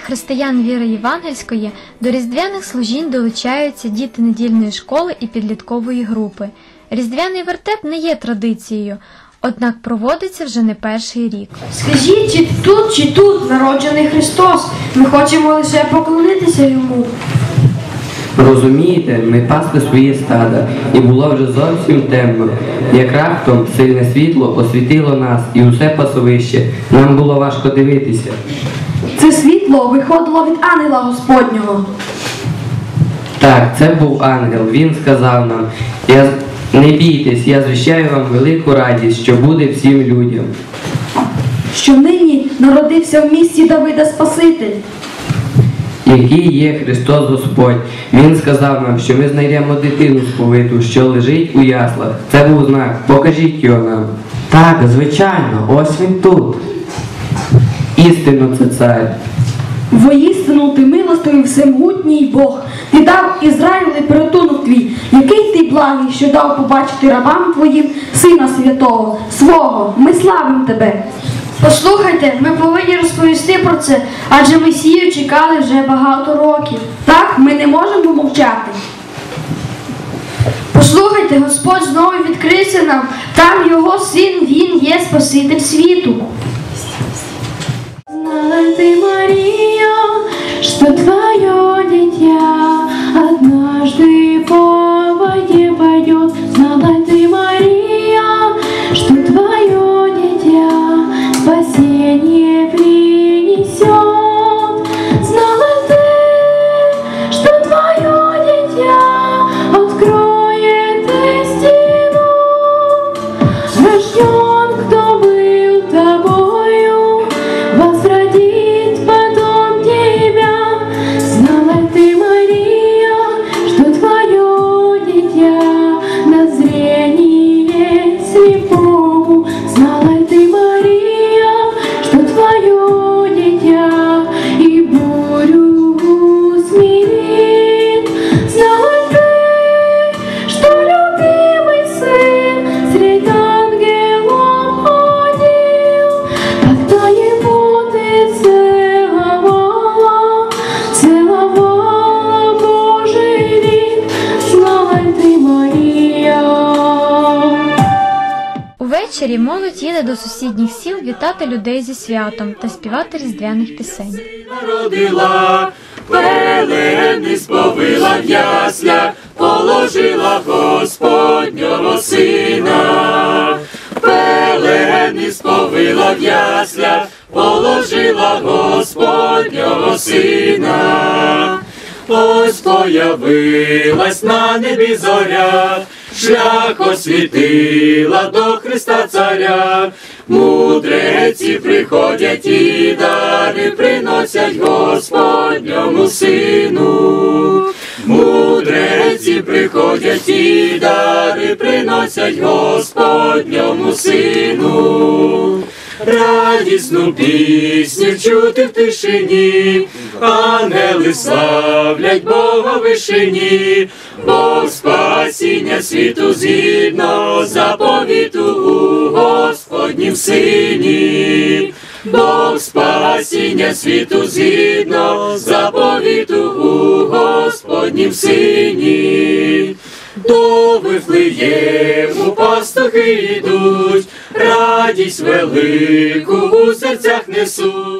церкві християн віри Євангельської до різдвяних служінь долучаються діти недільної школи і підліткової групи. Різдвяний вертеп не є традицією, однак проводиться вже не перший рік. Скажіть, чи тут, чи тут народжений Христос? Ми хочемо лише поклонитися йому. Розумієте, ми пасли свої стада, і було вже зовсім темно. Як раптом сильне світло освітило нас і усе пасовище. Нам було важко дивитися. Це світло виходило від ангела Господнього. Так, це був ангел. Він сказав нам: я не бійтесь, я звіщаю вам велику радість, що буде всім людям. Що нині народився в місті Давида Спаситель. Який є Христос Господь. Він сказав нам, що ми знайдемо дитину сповиту, що лежить у яслах. Це був знак. Покажіть його нам. Так, звичайно, ось він тут. Істинно це цар. Воістину ти милостивий всемогутній Бог. Ти дав Ізраїлі порятунок твій, який ти благий, що дав побачити рабам твоїм Сина Святого, свого. Ми славимо тебе. Послухайте, ми повинні розповісти про це, адже Месію чекали вже багато років. Так, ми не можемо мовчати. Послухайте, Господь знову відкрився нам. Там його син, він є Спаситель світу. Увечері молодь їде до сусідніх сіл вітати людей зі святом та співати різдвяних пісень. народила, пелени сповила в ясля, положила Господнього сина, пелени сповила в ясля, положила Господнього сина. Ось появилась на небі зоря, шлях освітила до Христа Царя. Мудреці приходять і дари приносять Господньому сину. Мудреці приходять і дари приносять Господньому сину. Радісну пісню чути в тишині, ангели славлять Бога в вишині, Бог спасіння світу згідно заповіту у Господнім сині. Бог спасіння світу згідно заповіту у Господнім сині. До Вифлеєму пастухи йдуть, радість велику у серцях несуть.